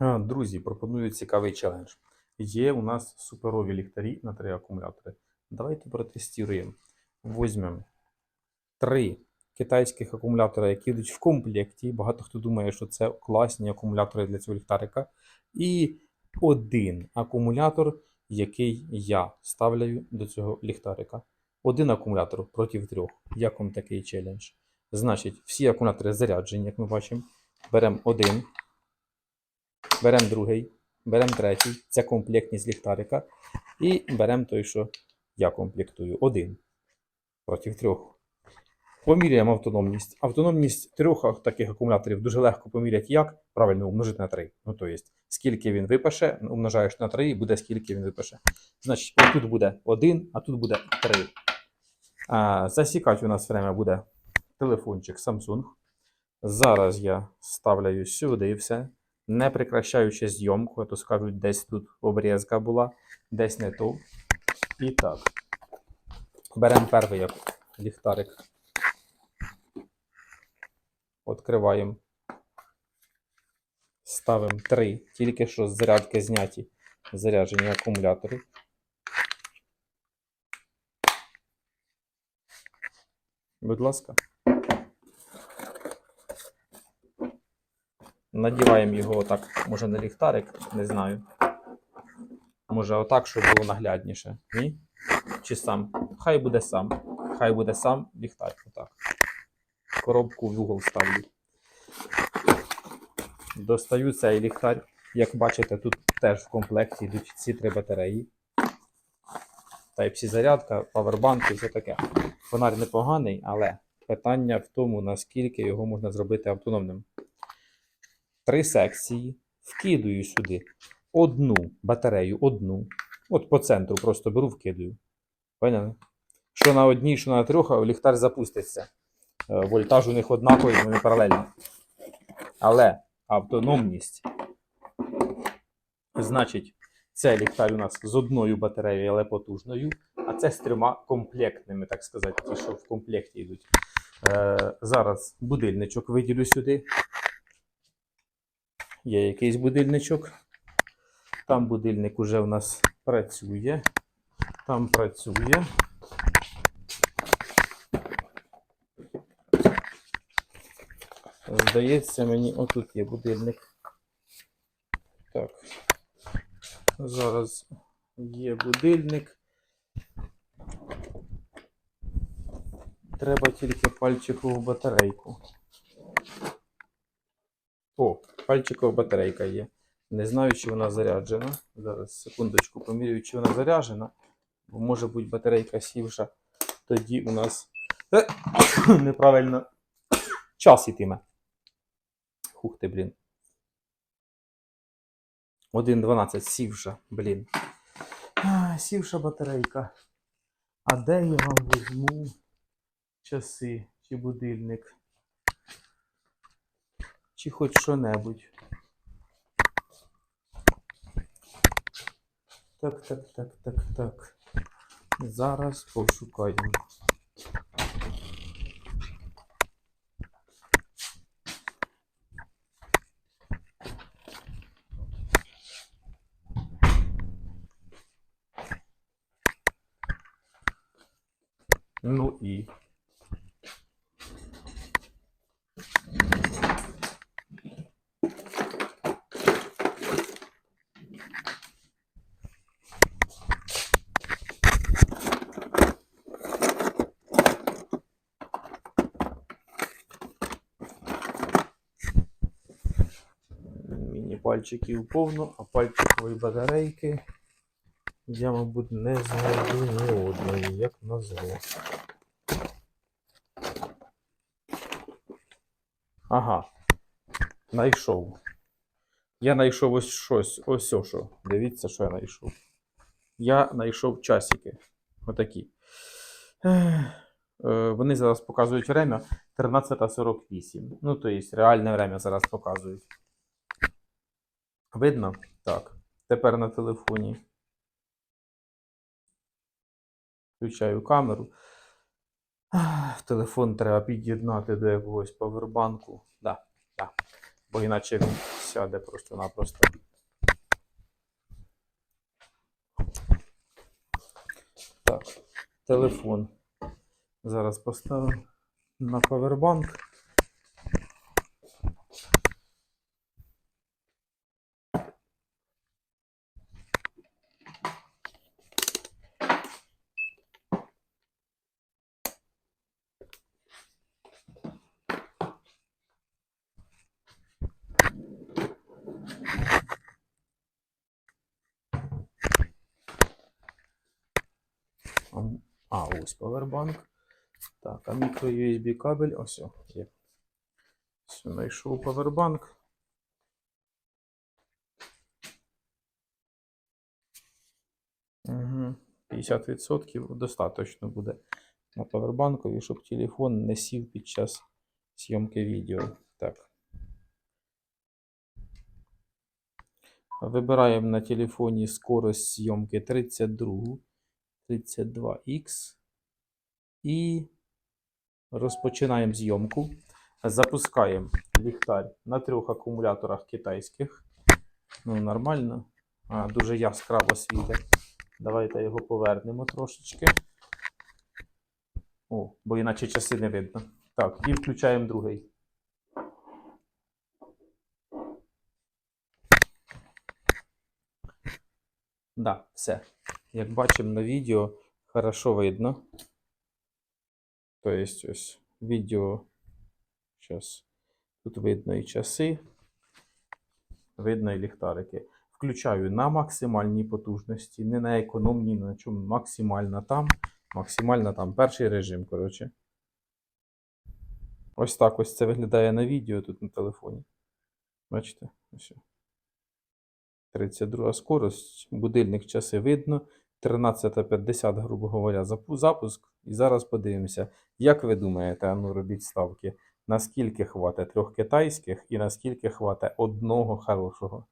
Друзі, пропоную цікавий челендж. Є у нас суперові ліхтарі на три акумулятори. Давайте протестуємо. Візьмемо три китайських акумулятора, які йдуть в комплекті. Багато хто думає, що це класні акумулятори для цього ліхтарика. І один акумулятор, який я ставляю до цього ліхтарика. Один акумулятор проти трьох. Як вам такий челендж? Значить, всі акумулятори заряджені, як ми бачимо. Беремо один. Беремо другий, беремо третій, це комплектність ліхтарика. І беремо той, що я комплектую. Один проти трьох. Поміряємо автономність. Автономність трьох таких акумуляторів дуже легко поміряти як? Правильно, умножити на 3. Ну, то є, скільки він випаше, умножаєш на 3 і буде скільки він випаше. Значить, тут буде 1, а тут буде 3. А, засікати у нас время буде телефончик Samsung. Зараз я ставляю сюди і все не прекращаючи зйомку, то скажуть, десь тут обрізка була, десь не то. І так. Беремо перший як ліхтарик. Відкриваємо. Ставимо три. Тільки що з зарядки зняті заряджені акумулятори. Будь ласка. Надіваємо його отак, може на ліхтарик, не знаю. Може отак, щоб було наглядніше. Ні? Чи сам? Хай буде сам. Хай буде сам ліхтарик. Отак. Коробку в угол ставлю. Достаю цей ліхтар. Як бачите, тут теж в комплекті йдуть ці три батареї. Type-C зарядка, павербанк і все таке. Фонарь непоганий, але питання в тому, наскільки його можна зробити автономним три секції, вкидую сюди одну батарею, одну. От по центру просто беру, вкидаю. Поняли? Що на одній, що на трьох, ліхтар запуститься. Е, Вольтаж у них однаковий, вони паралельні. Але автономність. Значить, цей ліхтар у нас з одною батареєю, але потужною, а це з трьома комплектними, так сказати, ті, що в комплекті йдуть. Е, зараз будильничок виділю сюди. Є якийсь будильничок. Там будильник уже у нас працює. Там працює. Здається, мені отут є будильник. Так. Зараз є будильник. Треба тільки пальчикову батарейку. О, пальчикова батарейка є. Не знаю, чи вона заряджена. Зараз секундочку поміряю, чи вона заряджена. Бо може бути батарейка сівша. Тоді у нас Е, неправильно час ітиме. Хух ти, блін. 1.12 сівша, блін. Сівша батарейка. А де я вам візьму часи чи будильник? Чи хоч що-небудь? Так, так, так, так, так. Зараз пошукаємо. Ну і. Пальчиків повно, а пальчикової батарейки я, мабуть, не знайду ні одної, як назло. Ага. Найшов. Я знайшов ось щось. Ось що. Дивіться, що я знайшов. Я знайшов часики. Отакі. Е, Вони зараз показують время 13.48. Ну, то є, реальне время зараз показують. Видно? Так. Тепер на телефоні. Включаю камеру. Телефон треба під'єднати до якогось павербанку. Да, да. бо іначе він сяде просто-напросто. Так, телефон. Зараз поставимо на павербанк. А, м- А, ось павербанк. Так, а мікро USB кабель. Ось є. Все, знайшов павербанк. Угу. 50% достатньо буде на павербанкові, щоб телефон не сів під час зйомки відео. Так. Вибираємо на телефоні скорость зйомки 32, 32X і розпочинаємо зйомку. Запускаємо ліхтар на трьох акумуляторах китайських. Ну, нормально. А, дуже яскраво світить. Давайте його повернемо трошечки. О, бо іначе часи не видно. Так, і включаємо другий. Да, все. Як бачимо на відео, хорошо видно. Тобто ось відео. Зараз тут видно і часи, видно і ліхтарики. Включаю на максимальній потужності, не на економній, ні на чому. Максимально там, максимально там. Перший режим, коротше. Ось так ось це виглядає на відео тут на телефоні. Бачите? Ось. 32 скорость, будильник часи видно. 13.50, грубо говоря, запу- запуск. І зараз подивимося, як ви думаєте, ну робіть ставки, наскільки хватить трьох китайських і наскільки хватить одного хорошого.